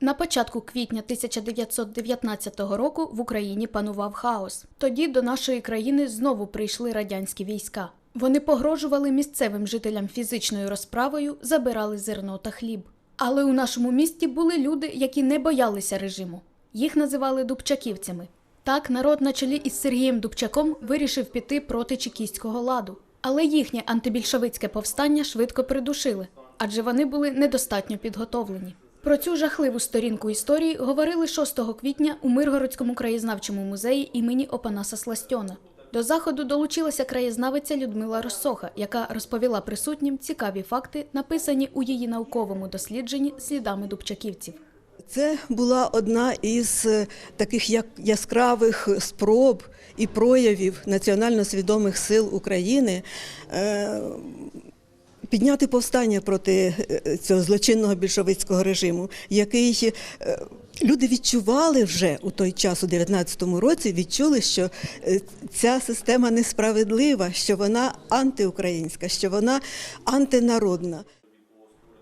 На початку квітня 1919 року в Україні панував хаос. Тоді до нашої країни знову прийшли радянські війська. Вони погрожували місцевим жителям фізичною розправою, забирали зерно та хліб. Але у нашому місті були люди, які не боялися режиму. Їх називали дубчаківцями. Так, народ на чолі із Сергієм Дубчаком вирішив піти проти чекістського ладу. Але їхнє антибільшовицьке повстання швидко придушили, адже вони були недостатньо підготовлені. Про цю жахливу сторінку історії говорили 6 квітня у Миргородському краєзнавчому музеї імені Опанаса Сластьона. До заходу долучилася краєзнавиця Людмила Росоха, яка розповіла присутнім цікаві факти, написані у її науковому дослідженні слідами дубчаківців. Це була одна із е, таких яскравих спроб і проявів національно свідомих сил України е, підняти повстання проти е, цього злочинного більшовицького режиму, який е, люди відчували вже у той час, у 19-му році, відчули, що е, ця система несправедлива, що вона антиукраїнська, що вона антинародна.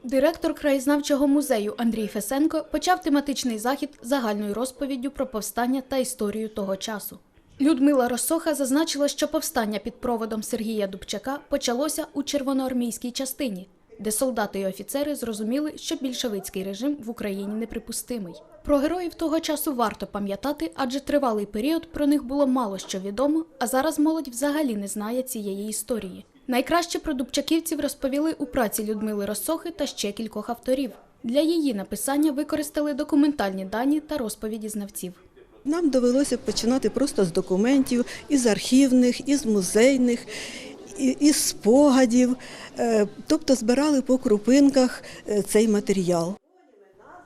Директор краєзнавчого музею Андрій Фесенко почав тематичний захід загальною розповіддю про повстання та історію того часу. Людмила Росоха зазначила, що повстання під проводом Сергія Дубчака почалося у червоноармійській частині, де солдати і офіцери зрозуміли, що більшовицький режим в Україні неприпустимий. Про героїв того часу варто пам'ятати, адже тривалий період про них було мало що відомо, а зараз молодь взагалі не знає цієї історії. Найкраще про дубчаківців розповіли у праці Людмили Росохи та ще кількох авторів. Для її написання використали документальні дані та розповіді знавців. Нам довелося починати просто з документів, із архівних, із музейних, із спогадів, Е, тобто збирали по крупинках е, цей матеріал.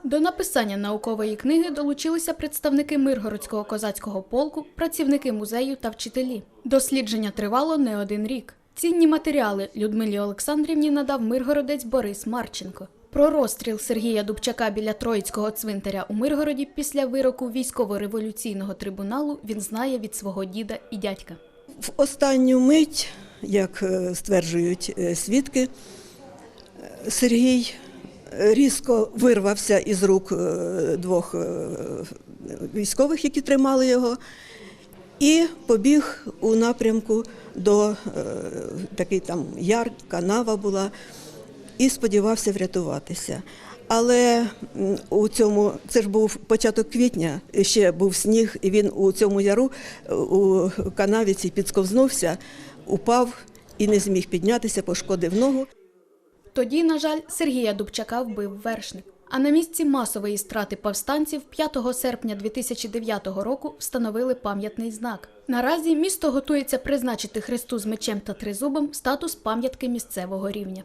До написання наукової книги долучилися представники Миргородського козацького полку, працівники музею та вчителі. Дослідження тривало не один рік. Цінні матеріали Людмилі Олександрівні надав миргородець Борис Марченко. Про розстріл Сергія Дубчака біля Троїцького цвинтаря у Миргороді після вироку військово-революційного трибуналу він знає від свого діда і дядька. В останню мить, як е, стверджують е, свідки, е, Сергій різко вирвався із рук двох військових, які тримали його, і побіг у напрямку до такий там яр, канава була, і сподівався врятуватися. Але у цьому це ж був початок квітня, ще був сніг, і він у цьому яру у канаві цій підсковзнувся, упав і не зміг піднятися, пошкодив ногу. Тоді, на жаль, Сергія Дубчака вбив вершник. А на місці масової страти повстанців 5 серпня 2009 року встановили пам'ятний знак. Наразі місто готується призначити Христу з мечем та тризубом статус пам'ятки місцевого рівня.